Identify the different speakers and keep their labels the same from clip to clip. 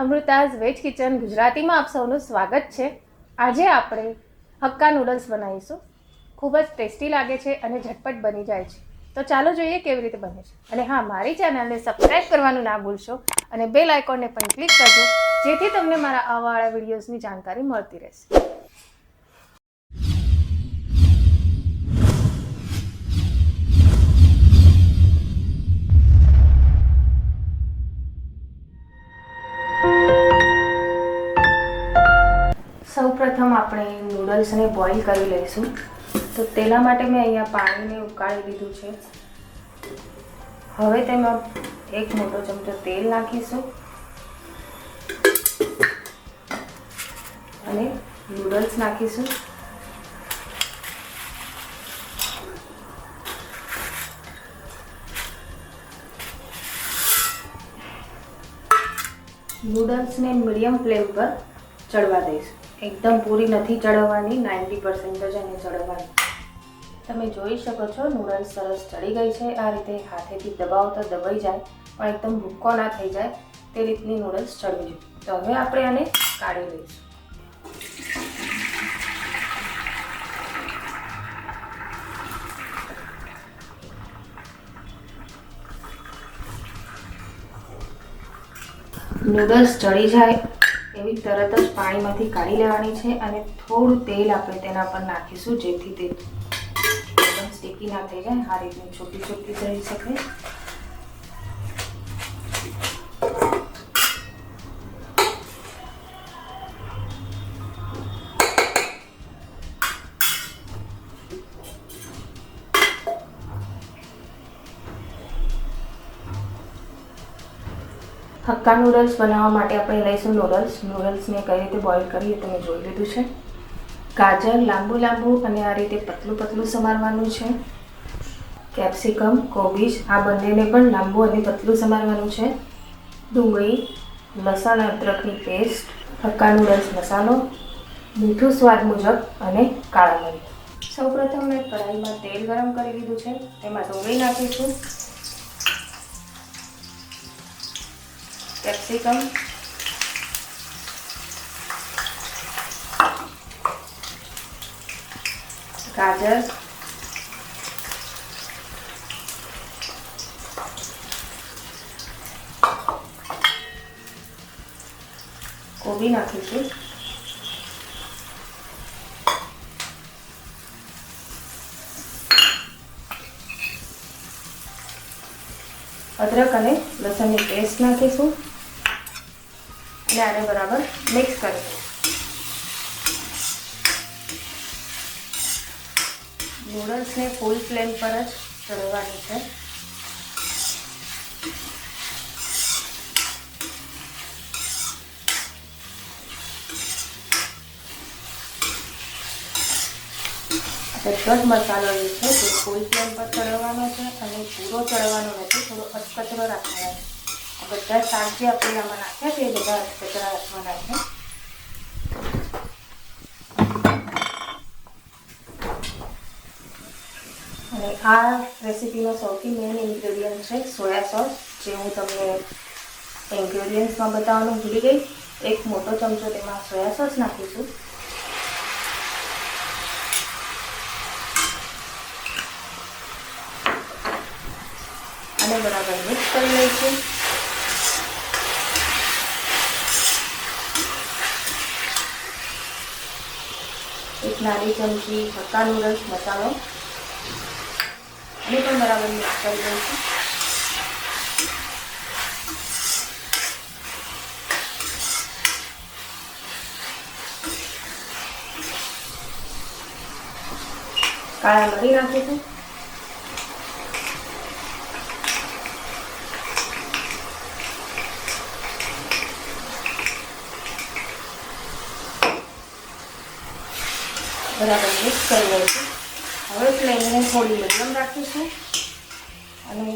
Speaker 1: અમૃતાઝ veg kitchen ગુજરાતીમાં આપ સૌનું સ્વાગત છે. આજે આપણે હક્કા નૂડલ્સ બનાવીશું. ખૂબ જ ટેસ્ટી લાગે છે અને ઝટપટ બની જાય છે. તો ચાલો જોઈએ કેવી રીતે બને છે. અને હા, મારી ચેનલને સબસ્ક્રાઈબ કરવાનું ના ભૂલશો અને બેલ આઇકોનને પણ ક્લિક કરજો, જેથી તમને મારા આવાળા વિડીયોઝની જાણકારી મળતી રહેશે. સૌપ્રથમ આપણે નૂડલ્સને બોઇલ કરી લઈશું. તો તેના માટે મેં અહીંયા પાણીને ઉકાળી લીધું છે. હવે તેમાં એક મોટો ચમચો તેલ નાખીશું. અને નૂડલ્સ નાખીશું. નૂડલ્સને મીડિયમ ફ્લેમ પર ચડવા દઈશું. એકદમ પૂરી નથી ચડવવાની નાઇન્ટી પર્સન્ટ જ એને ચડવાની. તમે જોઈ શકો છો, નૂડલ્સ સરસ ચડી ગઈ છે. આ રીતે હાથેથી દબાવતા દબાઈ જાય, પણ એકદમ ભૂક્કો ના થઈ જાય તે રીતની નૂડલ્સ ચડવી જોઈએ. તો હવે આપણે આને કાઢી લઈશું. નૂડલ્સ ચડી જાય એવી તરત જ પાણીમાંથી કાઢી લેવાની છે અને થોડું તેલ આપણે તેના પર નાખીશું જેથી તે સ્ટીકી ના થઈ જાય આ રીતની છોટી છોટી થઈ શકે. હક્કા નૂડલ્સ બનાવવા માટે આપણે લઈશું નૂડલ્સ નૂડલ્સને કઈ રીતે બોઇલ કરીએ તમે જોઈ લીધું છે. ગાજર લાંબુ લાંબુ અને આ રીતે પતલું પતલું સમારવાનું છે. કેપ્સિકમ, કોબીજ, આ બંનેને પણ લાંબુ અને પતલું સમારવાનું છે. ડુંગળી, લસણ અદરકની પેસ્ટ હક્કા નૂડલ્સ મસાલો, મીઠું સ્વાદ મુજબ અને કાળા મરી. સૌપ્રથમ મેં કઢાઈમાં તેલ ગરમ કરી લીધું છે. તેમાં ડુંગળી નાખીશું. કેપ્સિકમ. ગાજર. કોબી નાખીશું. અદરક અને લસણની પેસ્ટ નાખીશું. અને આને બરાબર મિક્સ કરી. નૂડલ્સને ફૂલ ફ્લેમ પર જ ચડવાની છે. બધો જ મસાલો જે છે તે ફૂલ ફ્લેમ પર ચડવાનો છે અને પૂરો ચડવાનો નથી, થોડો અધકચરો રાખવાનો છે. બધા શાક જે આપણે એમાં નાખ્યા છે, એ બધા કચરા હાથમાં નાખ્યા અને આ રેસીપીનો સૌથી મેઇન ઇન્ગ્રેડિયન્ટ છે સોયા સોસ, જે હું તમને ઇન્ગ્રેડિયન્ટ્સમાં બતાવવાનું ભૂલી ગઈ. એક મોટો ચમચો તેમાં સોયા સોસ નાખીશું. અને બરાબર મિક્સ કરી લઈશું. નાની ચમચી હક્કા રસ મસાલો એને પણ બરાબર મિક્સ કરી દઈશું કાળા મરી નાખીશું બરાબર મિક્સ કરી લઈશું. હવે ફ્લેમને થોડી મીડિયમ રાખીશું. અને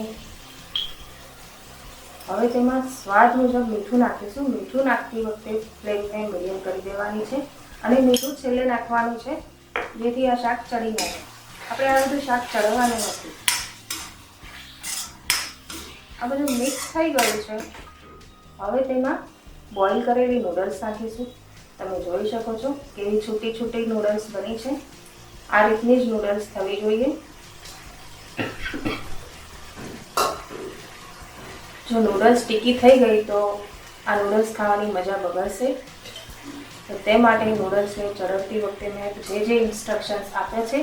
Speaker 1: હવે તેમાં સ્વાદ મુજબ મીઠું નાખીશું. મીઠું નાખતી વખતે ફ્લેમને મીડિયમ કરી દેવાની છે. અને મીઠું છેલ્લે નાખવાનું છે જેથી આ શાક ચડી ના આપણે આ બધું શાક ચડવાનું નથી. આ બધું મિક્સ થઈ ગયું છે. હવે તેમાં બોઇલ કરેલી નૂડલ્સ નાખીશું. તમે જોઈ શકો છો કેવી છૂટી છૂટી નૂડલ્સ બની છે. આ રીતની જ નૂડલ્સ થવી જોઈએ. જો નૂડલ્સ ટીકી થઈ ગઈ તો આ નૂડલ્સ ખાવાની મજા બગડશે. તો તે માટે નૂડલ્સને ચડવતી વખતે મેં જે જે ઇન્સ્ટ્રક્શન્સ આપ્યા છે,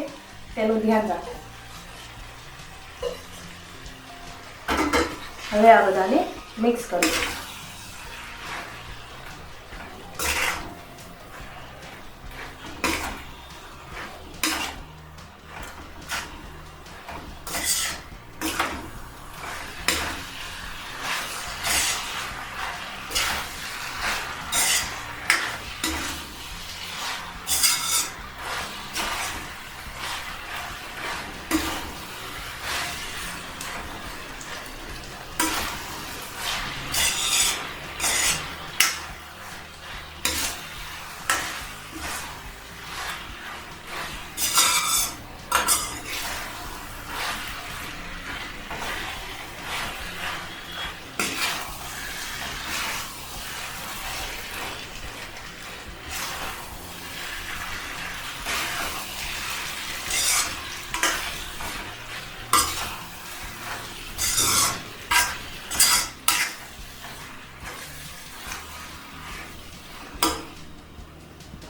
Speaker 1: તેનું ધ્યાન રાખો હવે આ બધાને મિક્સ કરીશું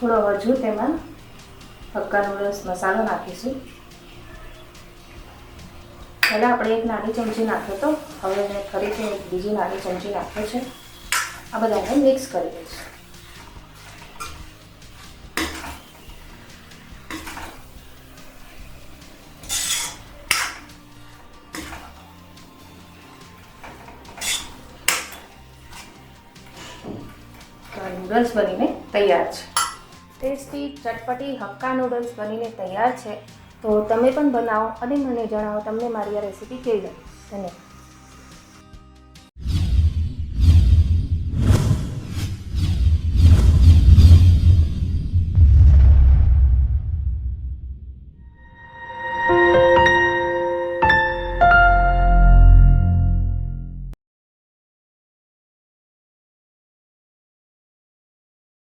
Speaker 1: થોડો હજુ તેમાં હક્કા નૂડલ્સ મસાલો નાખીશું. પહેલાં આપણે એક નાની ચમચી નાખ્યો હતો હવે મેં ફરીથી એક બીજી નાની ચમચી નાખ્યો છે. આ બધાને મિક્સ કરી દઈશું. નૂડલ્સ બનીને તૈયાર છે. ટેસ્ટી, ચટપટી હક્કા નૂડલ્સ બનીને તૈયાર છે. તો તમે પણ બનાવો અને મને જણાવો, તમને મારી આ રેસીપી કેવી લાગી? ધન્યવાદ.